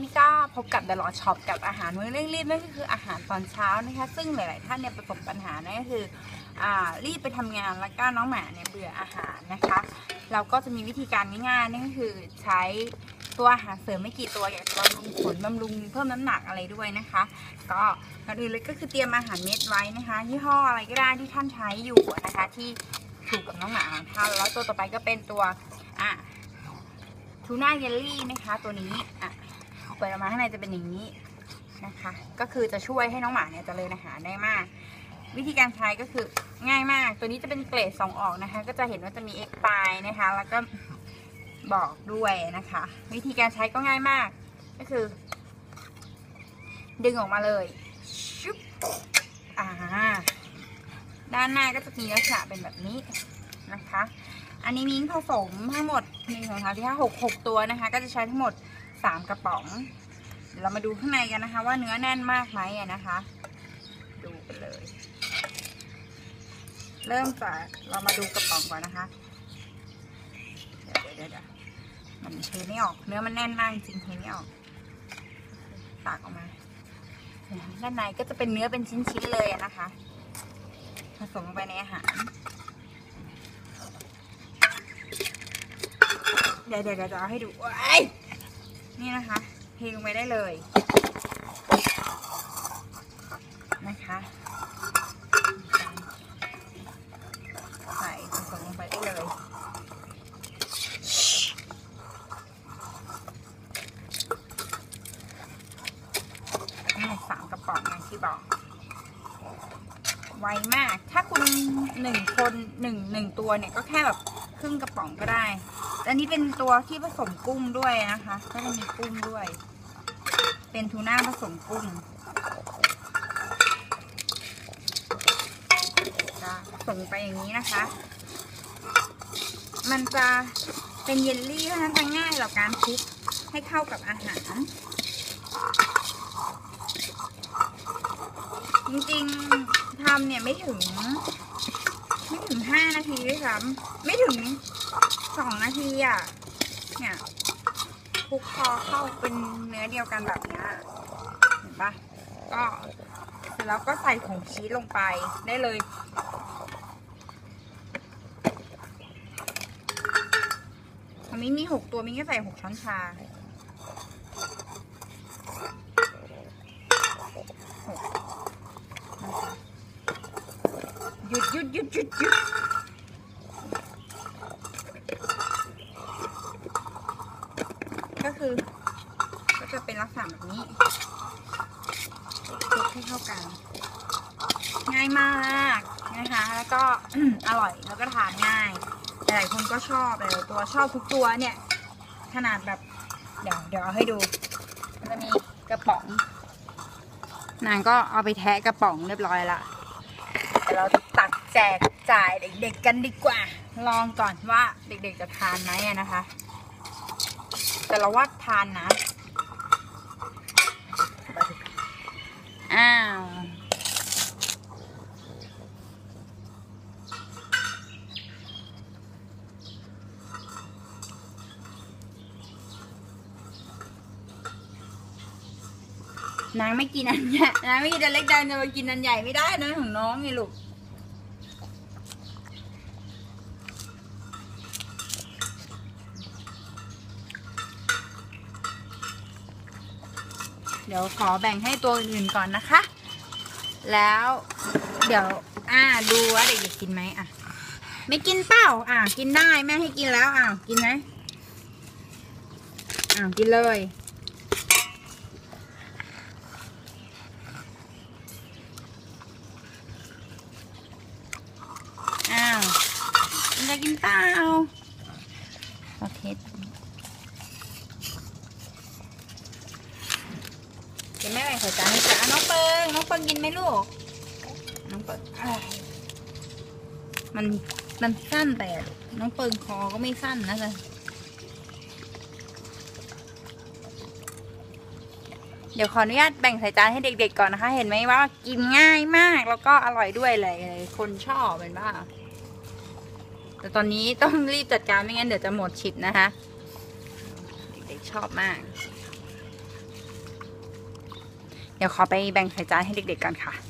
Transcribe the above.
วันนี้ก็พบกับ The Lord Shop กับอาหารมื้อเร่งรีบนั่นก็คืออาหารตอนเช้านะคะ ซึ่งหลาย ๆ ท่านเนี่ยประสบปัญหานั่นก็คืออ่ารีบไปทำงานแล้วก็น้องหมาเนี่ยเบื่ออาหารนะคะ เราก็จะมีวิธีการง่าย ๆ นั่นก็คือใช้ตัวอาหารเสริมไม่กี่ตัวอย่างบำรุงขนบำรุงเพิ่มน้ำหนักอะไรด้วยนะคะ ก็ก่อนอื่นเลยก็คือเตรียมอาหารเม็ดไว้นะคะยี่ห้ออะไรก็ได้ที่ท่านใช้อยู่นะคะที่ถูกกับน้องหมาของท่านแล้วตัวต่อไปก็เป็นตัวอะทูน่าเยลลี่นะคะตัวนี้อะ เปิดออกมาข้างในจะเป็นอย่างนี้นะคะ ก็คือจะช่วยให้น้องหมาเนี่ยเจริญอาหารได้มาก วิธีการใช้ก็คือง่ายมาก ตัวนี้จะเป็นเกรดสองออกนะคะ ก็จะเห็นว่าจะมี X ปลายนะคะ แล้วก็บอกด้วยนะคะ วิธีการใช้ก็ง่ายมาก ก็คือ ดึงออกมาเลยชุบอ่าด้านหน้าก็จะมีลักษณะเป็นแบบนี้นะคะ อันนี้มิ้งผสมทั้งหมดหนึ่งสองสามสี่ห้าหกหกตัวนะคะ ก็จะใช้ทั้งหมด สามกระป๋อง เดี๋ยวเรามาดูข้างในกันนะคะ ว่าเนื้อแน่นมากไหมนะคะ ดูกันเลย เริ่มจากเรามาดูกระป๋องก่อนนะคะเดี๋ยวเดี๋ยวเดี๋ยวมันเทไม่ออก เนื้อมันแน่นมากจริงเทไม่ออกตักออกมาด้านในก็จะเป็นเนื้อเป็นชิ้นๆเลยนะคะ ผสมลงไปในอาหารเดี๋ยวเดี๋ยวเดี๋ยวจะเอาให้ดูว้าย นี่นะคะเทลงไปได้เลยนะคะใส่ผสมลงไปได้เลยทั้งหมสามกระป๋องอย่างที่บอก ไวมาก ถ้าคุณหนึ่งคนหนึ่งหนึ่งตัวเนี่ยก็แค่แบบครึ่งกระป๋องก็ได้ อันนี้เป็นตัวที่ผสมกุ้งด้วยนะคะ ก็จะมีกุ้งด้วย เป็นทูน่าผสมกุ้งจะส่งไปอย่างนี้นะคะ มันจะเป็นเยลลี่เพราะฉะนั้นจะง่ายต่อการคลุกให้เข้ากับอาหาร จริงๆทำเนี่ยไม่ถึง ไม่ถึงห้านาทีด้วยซ้ำไม่ถึงสองนาทีอะ เนี่ยคลุกพอเข้าเป็นเนื้อเดียวกันแบบนี้เห็นปะก็เสร็จแล้วก็ใส่ผงชีสลงไปได้เลยอันนี้มีหกตัวมิ้งก็ใส่หกช้อนชาหกนะคะ หยุดหยุดหยุดหยุดหยุดก็คือ ก็จะเป็นลักษณะแบบนี้คลุกให้เข้ากัน ง่ายมากนะคะ แล้วก็อร่อยแล้วก็ทานง่าย หลายๆคนก็ชอบหลายตัวชอบทุกตัวเนี่ย ขนาดแบบ เดี๋ยวเดี๋ยวเอาให้ดูจะมีกระป๋องนางก็เอาไปแทะกระป๋องเรียบร้อยละเดี๋ยวเรา แจกจ่ายเด็กๆกันดีกว่า ลองก่อนว่าเด็กๆจะทานไหมนะคะ แต่เราว่าทานนะ อ้าวนางไม่กินอันใหญ่นางไม่กินอันเล็กดังจะมากินอันใหญ่ไม่ได้นะของน้องไงลูก เดี๋ยวขอแบ่งให้ตัวอื่นๆก่อนนะคะ แล้วเดี๋ยวอ่าดูว่าเด็กๆกินไหมอะ ไม่กินเปล่าอ่ากินได้แม่ให้กินแล้วอ่ากินไหมอ่ากินเลยอ้าวจะกินเปล่าโอเค เดี๋ยวแม่แบ่งใส่จานให้จ้ะอะน้องเปิงน้องเปิงกินไหมลูก น้องเปิงอ้ายมันมันสั้นแต่น้องเปิงคอก็ไม่สั้นนะจ๊ะเดี๋ยวขออนุญาตแบ่งใส่จานให้เด็ก ๆ ก่อนนะคะ เห็นไหมว่ากินง่ายมากแล้วก็อร่อยด้วยเลยคนชอบเป็นบ้าแต่ตอนนี้ต้องรีบจัดการไม่งั้นเดี๋ยวจะหมดชิปนะคะ เด็กๆชอบมาก เดี๋ยวขอไปแบ่งใส่จานให้เด็กๆกันค่ะ